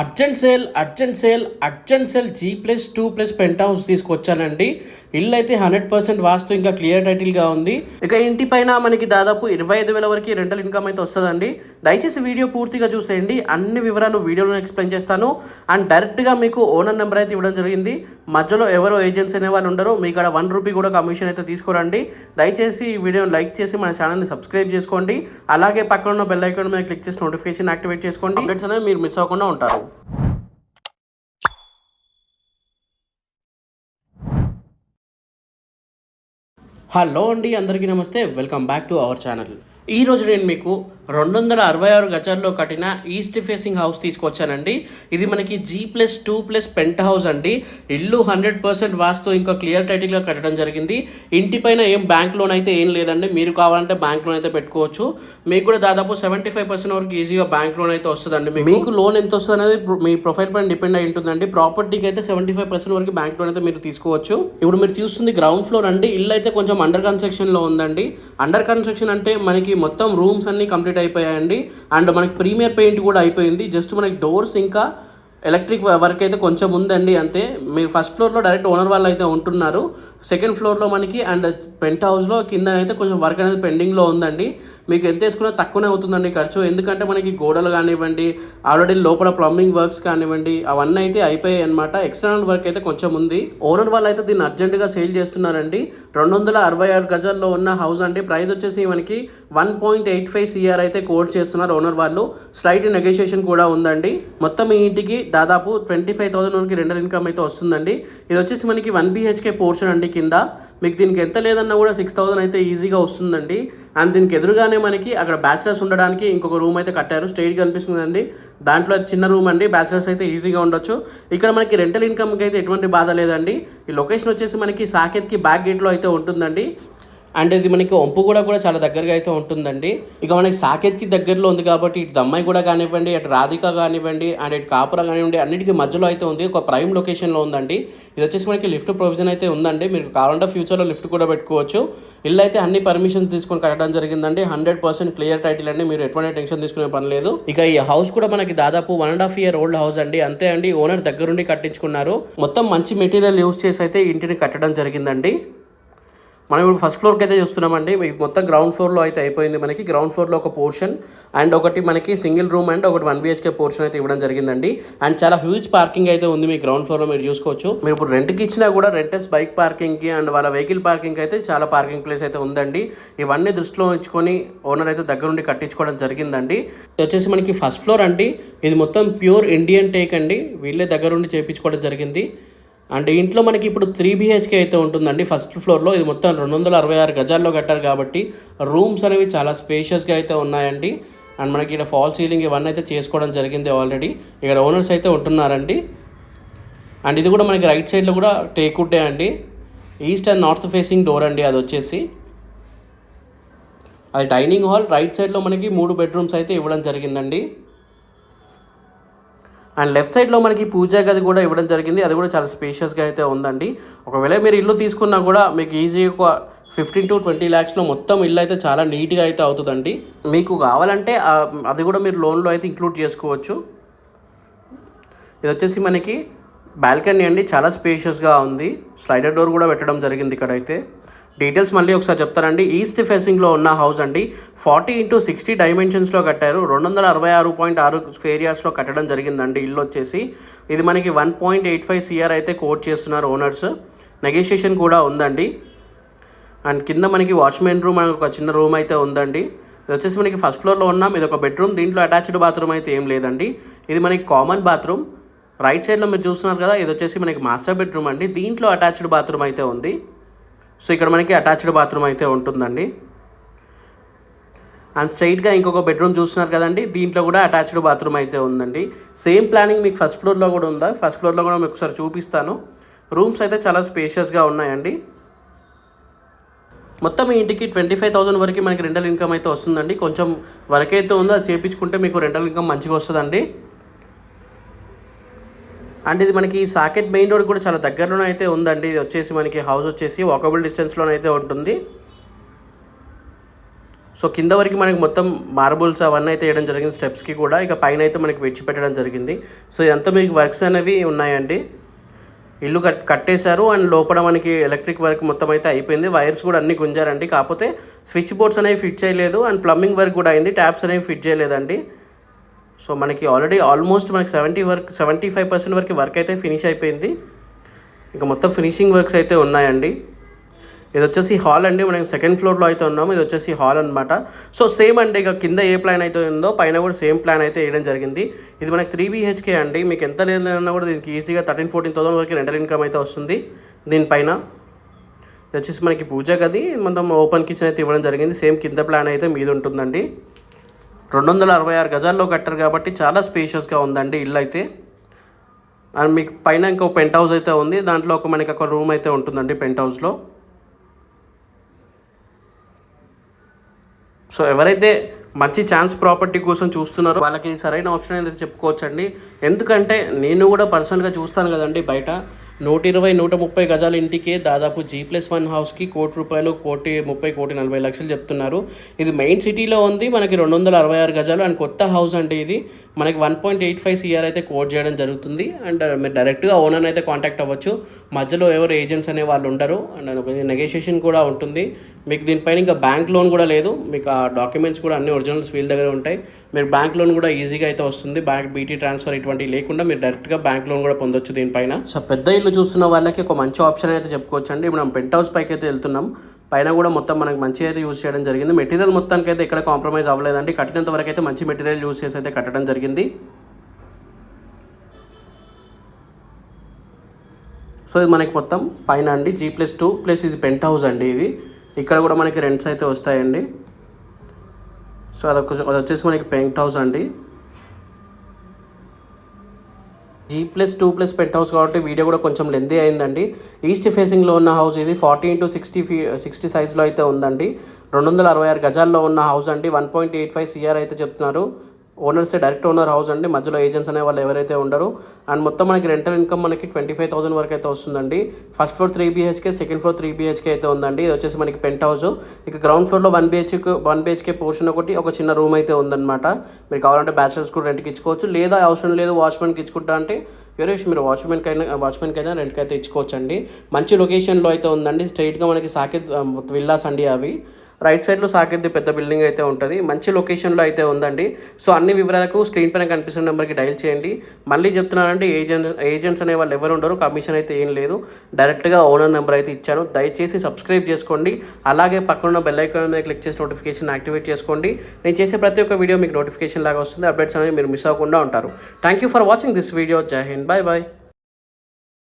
Urgent sale urgent sale urgent sale G plus two plus penthouse తీసుకొచ్చానండి. ఇల్లు అయితే hundred percent వాస్తు ఇంకా clear టైటిల్గా ఉంది. ఇక ఇంటి పైన మనకి దాదాపు ఇరవై ఐదు వేల వరకు రెంటల్ ఇన్కమ్ అయితే వస్తుందండి. దయచేసి వీడియో పూర్తిగా చూసేయండి. అన్ని వివరాలు వీడియోలో ఎక్స్ప్లెయిన్ చేస్తాను. అండ్ డైరెక్ట్గా మీకు ఓనర్ నెంబర్ అయితే ఇవ్వడం జరిగింది. మధ్యలో ఎవరో ఏజెంట్స్ అనే వాళ్ళు ఉండరు. మీ కాడ వన్ రూపీ కూడా కమిషన్ అయితే తీసుకురండి. దయచేసి ఈ వీడియోని లైక్ చేసి మన ఛానల్ని సబ్స్క్రైబ్ చేసుకోండి. అలాగే పక్కన ఉన్న బెల్ ఐకాన్ మీద క్లిక్ చేసి నోటిఫికేషన్ యాక్టివేట్ చేసుకోండి. అప్డేట్స్ అనేవి మీరు మిస్ అవ్వకుండా ఉంటారు. హలో అండి అందరికీ నమస్తే. Welcome back to our channel ఈరోజు నేను మీకు రెండు వందల అరవై ఆరు గజాల్లో కట్టిన ఈస్ట్ ఫేసింగ్ హౌస్ తీసుకొచ్చానండి. ఇది మనకి G plus two plus penthouse అండి. ఇల్లు హండ్రెడ్ పర్సెంట్ వాస్తు ఇంకా క్లియర్ టైటిల్గా కట్టడం జరిగింది. ఇంటి పైన ఏం బ్యాంక్ లోన్ అయితే ఏం లేదండి. మీరు కావాలంటే బ్యాంక్ లోన్ అయితే పెట్టుకోవచ్చు. మీకు కూడా దాదాపు సెవెంటీ ఫైవ్ పర్సెంట్ వరకు ఈజీగా బ్యాంక్ లోన్ అయితే వస్తుందండి మీకు. లోన్ ఎంత వస్తుంది అనేది మీ ప్రొఫైల్ పైన డిపెండ్ అయి ఉంటుందండి. ప్రాపర్టీకి అయితే సెవెంటీ ఫైవ్ పర్సెంట్ వరకు బ్యాంక్ లోన్ అయితే మీరు తీసుకోవచ్చు. ఇప్పుడు మీరు చూస్తుంది గ్రౌండ్ ఫ్లోర్ అండి. ఇల్లు అయితే కొంచెం అండర్ కన్స్ట్రక్షన్లో ఉందండి. అండర్ కన్స్ట్రక్షన్ అంటే మనకి మొత్తం రూమ్స్ అన్ని కంప్లీట్ అయిపోయాయండి. అండ్ మనకి ప్రీమియర్ పెయింట్ కూడా అయిపోయింది. జస్ట్ మనకి డోర్స్ ఇంకా ఎలక్ట్రిక్ వర్క్ అయితే కొంచెం ఉందండి అంతే. మీరు ఫస్ట్ ఫ్లోర్లో డైరెక్ట్ ఓనర్ వాళ్ళు అయితే ఉంటున్నారు. సెకండ్ ఫ్లోర్లో మనకి అండ్ పెంట్ హౌస్లో కింద అయితే కొంచెం వర్క్ అనేది పెండింగ్లో ఉందండి. మీకు ఎంత వేసుకున్నా తక్కువనే అవుతుందండి ఖర్చు. ఎందుకంటే మనకి గోడలు కానివ్వండి ఆల్రెడీ లోపల ప్లంబింగ్ వర్క్స్ కానివ్వండి అవన్నీ అయితే అయిపోయాయి అనమాట ఎక్స్టర్నల్ వర్క్ అయితే కొంచెం ఉంది. ఓనర్ వాళ్ళు అయితే దీన్ని అర్జెంటుగా సేల్ చేస్తున్నారండి. రెండు వందల అరవై ఆరు గజాల్లో ఉన్న హౌస్ అండి. ప్రైస్ వచ్చేసి మనకి one point eight five CR అయితే కోట్ చేస్తున్నారు ఓనర్ వాళ్ళు. స్లైట్ నెగోషియేషన్ కూడా ఉందండి. మొత్తం ఈ ఇంటికి దాదాపు ట్వంటీ ఫైవ్ థౌసండ్ వరకు రెండర్ ఇన్కమ్ అయితే వస్తుందండి. ఇది వచ్చేసి మనకి వన్ బీహెచ్కే పోర్షన్ అండి కింద. మీకు దీనికి ఎంత లేదన్నా కూడా సిక్స్ థౌసండ్ అయితే ఈజీగా వస్తుందండి. అండ్ దీనికి ఎదురుగానే మనకి అక్కడ బ్యాచిలర్స్ ఉండడానికి ఇంకొక రూమ్ అయితే కట్టారు. స్ట్రైట్ కనిపిస్తుందండి దాంట్లో చిన్న రూమ్ అండి. బ్యాచిలర్స్ అయితే ఈజీగా ఉండొచ్చు. ఇక్కడ మనకి రెంటల్ ఇన్కమ్కి అయితే ఎటువంటి బాధ లేదండి. ఈ లొకేషన్ వచ్చేసి మనకి సాకేత్కి బ్యాక్ గేట్లో అయితే ఉంటుందండి. అండ్ ఇది మనకి ఒంపు కూడా కూడా చాలా దగ్గరగా అయితే ఉంటుందండి. ఇక మనకి సాకేత్కి దగ్గరలో ఉంది కాబట్టి ఇటు దమ్మాయి కూడా కానివ్వండి అటు రాధిక కానివ్వండి అండ్ ఇటు కాపుర కానివ్వండి అన్నిటికీ మధ్యలో అయితే ఉంది. ఒక ప్రైమ్ లొకేషన్లో ఉందండి. ఇది వచ్చేసి మనకి లిఫ్ట్ ప్రొవిజన్ అయితే ఉందండి. మీరు కావాలంటే ఫ్యూచర్లో లిఫ్ట్ కూడా పెట్టుకోవచ్చు. ఇల్లు అయితే అన్ని పర్మిషన్స్ తీసుకొని కట్టడం జరిగిందండి. హండ్రెడ్ పర్సెంట్ క్లియర్ టైటిల్ అండి. మీరు ఎటువంటి టెన్షన్ తీసుకునే పని లేదు. ఇక ఈ హౌస్ కూడా మనకి దాదాపు one and half year old house అండి. అంతే అండి. ఓనర్ దగ్గరుండి కట్టించుకున్నారు. మొత్తం మంచి మెటీరియల్ యూస్ చేసి అయితే ఇంటిని కట్టడం జరిగిందండి. మనం ఇప్పుడు ఫస్ట్ ఫ్లోర్కి అయితే చూస్తున్నామండి. మీకు మొత్తం గ్రౌండ్ ఫ్లోర్లో అయితే అయిపోయింది మనకి. గ్రౌండ్ ఫ్లోర్లో ఒక పోర్షన్ అండ్ ఒకటి మనకి సింగిల్ రూమ్ అండ్ ఒకటి వన్ బిహెచ్కే పోర్షన్ అయితే ఇవ్వడం జరిగిందండి. అండ్ చాలా హ్యూజ్ పార్కింగ్ అయితే ఉంది మీ గ్రౌండ్ ఫ్లోర్లో మీరు చూసుకోవచ్చు. మీరు ఇప్పుడు రెంట్కి ఇచ్చినా కూడా రెంటెస్ బైక్ పార్కింగ్కి అండ్ వాళ్ళ వెహికల్ పార్కింగ్ అయితే చాలా పార్కింగ్ ప్లేస్ అయితే ఉందండి. ఇవన్నీ దృష్టిలో ఉంచుకొని ఓనర్ అయితే దగ్గర నుండి కట్టించుకోవడం జరిగిందండి. వచ్చేసి మనకి ఫస్ట్ ఫ్లోర్ అండి. ఇది మొత్తం ప్యూర్ ఇండియన్ టేక్ అండి. వీళ్ళే దగ్గర నుండి చేయించుకోవడం జరిగింది. అండ్ ఇంట్లో మనకి ఇప్పుడు త్రీ బీహెచ్కే అయితే ఉంటుందండి. ఫస్ట్ ఫ్లోర్లో ఇది మొత్తం రెండు వందల అరవై ఆరు గజాల్లో కట్టారు కాబట్టి రూమ్స్ అనేవి చాలా స్పేషియస్గా అయితే ఉన్నాయండి. అండ్ మనకి ఇక్కడ ఫాల్ సీలింగ్ ఇవన్నీ అయితే చేసుకోవడం జరిగింది ఆల్రెడీ ఇక్కడ ఓనర్స్ అయితే ఉంటున్నారండి. అండ్ ఇది కూడా మనకి రైట్ సైడ్లో కూడా టేకుడ్డే అండి. East and north facing door అండి అది వచ్చేసి. అది డైనింగ్ హాల్ రైట్ సైడ్లో మనకి మూడు బెడ్రూమ్స్ అయితే ఇవ్వడం జరిగిందండి. అండ్ లెఫ్ట్ సైడ్లో మనకి పూజా గది కూడా ఇవ్వడం జరిగింది. అది కూడా చాలా స్పేషియస్గా అయితే ఉందండి. ఒకవేళ మీరు ఇల్లు తీసుకున్నా కూడా మీకు ఈజీగా ఫిఫ్టీన్ టు ట్వంటీ ల్యాక్స్లో మొత్తం ఇల్లు అయితే చాలా నీట్గా అయితే అవుతుందండి. మీకు కావాలంటే అది కూడా మీరు లోన్లో అయితే ఇంక్లూడ్ చేసుకోవచ్చు. ఇది వచ్చేసి మనకి బాల్కనీ అండి. చాలా స్పేషియస్గా ఉంది. స్లైడర్ డోర్ కూడా పెట్టడం జరిగింది ఇక్కడైతే. డీటెయిల్స్ మళ్ళీ ఒకసారి చెప్తారండి ఈస్ట్ ఫేసింగ్లో ఉన్న హౌస్ అండి. ఫార్టీ ఇంటూ సిక్స్టీ డైమెన్షన్స్లో కట్టారు. రెండు వందల అరవై ఆరు పాయింట్ ఆరు స్క్వేర్ యార్డ్స్లో కట్టడం జరిగిందండి ఇల్లు వచ్చేసి. ఇది మనకి one point eight five CR అయితే కోట్ చేస్తున్నారు ఓనర్స్ నెగోషియేషన్ కూడా ఉందండి. అండ్ కింద మనకి వాచ్మెన్ రూమ్ అని ఒక చిన్న రూమ్ అయితే ఉందండి. ఇది వచ్చేసి మనకి ఫస్ట్ ఫ్లోర్లో ఉన్నాం. ఇది ఒక బెడ్రూమ్ దీంట్లో అటాచ్డ్ బాత్రూమ్ అయితే ఏం లేదండి. ఇది మనకి కామన్ బాత్రూమ్ రైట్ సైడ్లో మీరు చూస్తున్నారు కదా ఇది వచ్చేసి మనకి మాస్టర్ బెడ్రూమ్ అండి. దీంట్లో అటాచ్డ్ బాత్రూమ్ అయితే ఉంది. సో ఇక్కడ మనకి అటాచ్డ్ బాత్రూమ్ అయితే ఉంటుందండి. అండ్ స్ట్రైట్గా ఇంకొక బెడ్రూమ్ చూస్తున్నారు కదండి దీంట్లో కూడా అటాచ్డ్ బాత్రూమ్ అయితే ఉందండి. సేమ్ ప్లానింగ్ మీకు ఫస్ట్ ఫ్లోర్లో కూడా ఉందా? ఫస్ట్ ఫ్లోర్లో కూడా మీకు ఒకసారి చూపిస్తాను. రూమ్స్ అయితే చాలా స్పేషియస్గా ఉన్నాయండి. మొత్తం ఈ ఇంటికి ట్వంటీ ఫైవ్ థౌసండ్ వరకు మనకి రెంటల్ ఇన్కమ్ అయితే వస్తుందండి. కొంచెం వర్క్ అయితే ఉందో అది చేయించుకుంటే మీకు రెంటల్ ఇన్కమ్ మంచిగా వస్తుందండి. అండ్ ఇది మనకి సాకెట్ మెయిన్ రోడ్ కూడా చాలా దగ్గరలోనే అయితే ఉందండి. ఇది వచ్చేసి మనకి హౌస్ వచ్చేసి వాకబుల్ డిస్టెన్స్లోనే అయితే ఉంటుంది. సో కింద వరకు మనకి మొత్తం మార్బుల్స్ అవన్నీ అయితే వేయడం జరిగింది స్టెప్స్కి కూడా. ఇక పైన అయితే మనకి విడిచిపెట్టడం పెట్టడం జరిగింది. సో ఇదంతా మీకు వర్క్స్ అనేవి ఉన్నాయండి. ఇల్లు కట్ కట్టేశారు అండ్ లోపల మనకి ఎలక్ట్రిక్ వర్క్ మొత్తం అయితే అయిపోయింది. వైర్స్ కూడా అన్ని గుంజారండి. కాకపోతే స్విచ్ బోర్డ్స్ అనేవి ఫిట్ చేయలేదు అండ్ ప్లంబింగ్ వర్క్ కూడా అయింది. ట్యాప్స్ అనేవి ఫిట్ చేయలేదండి. సో మనకి ఆల్రెడీ ఆల్మోస్ట్ మనకి seventy work seventy five percent వరకు వర్క్ అయితే ఫినిష్ అయిపోయింది. ఇంకా మొత్తం ఫినిషింగ్ వర్క్స్ అయితే ఉన్నాయండి. ఇది వచ్చేసి హాల్ అండి. మనం సెకండ్ ఫ్లోర్లో అయితే ఉన్నాము. ఇది వచ్చేసి హాల్ అనమాట సో సేమ్ అండి. ఇక కింద ఏ ప్లాన్ అయితే ఉందో పైన కూడా సేమ్ ప్లాన్ అయితే వేయడం జరిగింది. ఇది మనకి త్రీ బీహెచ్కే అండి. మీకు ఎంత లేదన్నా కూడా దీనికి ఈజీగా థర్టీన్ ఫోర్టీన్ థౌసండ్ వరకు రెంటల్ ఇన్కమ్ అయితే వస్తుంది దీనిపైన. ఇది వచ్చేసి మనకి పూజ గది. మొత్తం ఓపెన్ కిచెన్ అయితే ఇవ్వడం జరిగింది. సేమ్ కింద ప్లాన్ అయితే మీద ఉంటుందండి. రెండు వందల అరవై ఆరు గజాల్లో కట్టారు కాబట్టి చాలా స్పేషియస్గా ఉందండి ఇల్లు అయితే. అండ్ మీకు పైన ఇంకో పెంట్ హౌస్ అయితే ఉంది. దాంట్లో ఒక మనకి ఒక రూమ్ అయితే ఉంటుందండి పెంట్ హౌస్లో సో ఎవరైతే మంచి ఛాన్స్ ప్రాపర్టీ కోసం చూస్తున్నారో వాళ్ళకి సరైన ఆప్షన్ అనేది చెప్పుకోవచ్చండి. ఎందుకంటే నేను కూడా పర్సనల్గా చూస్తాను కదండి బయట. నూట ఇరవై నూట ముప్పై గజాల ఇంటికే దాదాపు జీ ప్లస్ వన్ హౌస్కి కోటి రూపాయలు కోటి ముప్పై కోటి నలభై లక్షలు చెప్తున్నారు. ఇది మెయిన్ సిటీలో ఉంది మనకి రెండు వందల అరవై ఆరు గజాలు. అండ్ కొత్త హౌస్ అండి ఇది మనకి one point eight five CR అయితే కోట్ చేయడం జరుగుతుంది. అండ్ uh, మీరు డైరెక్ట్గా ఓనర్ అయితే కాంటాక్ట్ అవ్వచ్చు. మధ్యలో ఎవరు ఏజెంట్స్ అనే వాళ్ళు ఉండరు. అండ్ uh, నెగోషియేషన్ కూడా ఉంటుంది. మీకు దీనిపైన ఇంకా బ్యాంక్ లోన్ కూడా లేదు. మీకు ఆ డాక్యుమెంట్స్ కూడా అన్ని ఒరిజినల్స్ వీళ్ళ దగ్గర ఉంటాయి. మీరు బ్యాంక్ లోన్ కూడా ఈజీగా అయితే వస్తుంది. బ్యాంక్ బీటీ ట్రాన్స్ఫర్ ఇటువంటివి లేకుండా మీరు డైరెక్ట్గా బ్యాంక్ లోన్ కూడా పొందొచ్చు దీనిపైన. సో పెద్ద ఇల్లు చూస్తున్న వాళ్ళకి ఒక మంచి ఆప్షన్ అయితే చెప్పుకోవచ్చు అండి ఇప్పుడు మనం పెంట్ హౌస్ పైకి అయితే వెళ్తున్నాం. పైన కూడా మొత్తం మనకు మంచి అయితే యూజ్ చేయడం జరిగింది. మెటీరియల్ మొత్తానికి అయితే ఎక్కడ కాంప్రమైజ్ అవ్వలేదండి. కట్టినంత వరకు అయితే మంచి మెటీరియల్ యూజ్ చేసి అయితే కట్టడం జరిగింది. సో ఇది మనకి మొత్తం పైన అండి. జీ ప్లస్ టూ ప్లస్ ఇది పెంట్ హౌస్ అండి ఇది. ఇక్కడ కూడా మనకి రెంట్స్ అయితే వస్తాయండి. సో అదొక అది వచ్చేసి మనకి పెంట్ హౌస్ అండి. G plus two plus penthouse కాబట్టి వీడియో కూడా కొంచెం లెందీ అయిందండి. ఈస్ట్ ఫేసింగ్లో ఉన్న హౌస్ ఇది ఫార్టీ ఇంటూ సిక్స్టీ ఫీ సిక్స్టీ సైజ్లో అయితే ఉందండి. రెండు వందల అరవై ఆరు గజాల్లో ఉన్న హౌస్ అండి. One point eight five CR అయితే చెప్తున్నారు. ఓనర్సే డైరెక్ట్ ఓనర్ హౌస్ అండి. మధ్యలో ఏజెంట్స్ అనే వాళ్ళు ఎవరైతే ఉండరు. అండ్ మొత్తం మనకి రెంటల్ ఇన్కమ్ మనకి ట్వంటీ ఫైవ్ థౌసండ్ వరకు అయితే వస్తుందండి. First floor three BHK second floor three BHK అయితే ఉందండి. ఇది వచ్చేసి మనకి పెంట్ హౌస్ ఇక గ్రౌండ్ ఫ్లోర్లో one BHK one BHK portion ఒకటి ఒక చిన్న రూమ్ అయితే ఉందన్నమాట. మీరు కావాలంటే బ్యాచిలర్స్ కూడా రెంట్కి ఇచ్చుకోవచ్చు. లేదా అవసరం లేదు వాచ్మెన్కి ఇచ్చుకుంటా అంటే యూరేష్ మీరు వాచ్మెన్కి అయినా వాచ్మెన్కి అయినా రెంట్కి అయితే ఇచ్చుకోవచ్చు అండి మంచి లొకేషన్లో అయితే ఉందండి. స్ట్రైట్గా మనకి సాకేత్ విల్లాస్ అండి అవి. రైట్ సైడ్లో సాకేద్ది పెద్ద బిల్డింగ్ అయితే ఉంటుంది. మంచి లొకేషన్లో అయితే ఉందండి. సో అన్ని వివరాలకు స్క్రీన్ పైన కనిపిస్తున్న నెంబర్కి డైల్ చేయండి. మళ్ళీ చెప్తున్నానంటే ఏజెంట్ ఏజెంట్స్ అనే వాళ్ళు ఎవరు ఉండరు కమిషన్ అయితే ఏం లేదు. డైరెక్ట్గా ఓనర్ నెంబర్ అయితే ఇచ్చాను. దయచేసి సబ్స్క్రైబ్ చేసుకోండి. అలాగే పక్కన బెల్ ఐకాన్ మీద క్లిక్ చేసి నోటిఫికేషన్ యాక్టివేట్ చేసుకోండి. నేను చేసే ప్రతి ఒక్క వీడియో మీకు నోటిఫికేషన్ లాగా వస్తుంది. అప్డేట్స్ అనేవి మీరు మిస్ అవ్వకుండా ఉంటారు. Thank you for watching this video. జై హింద్. Bye bye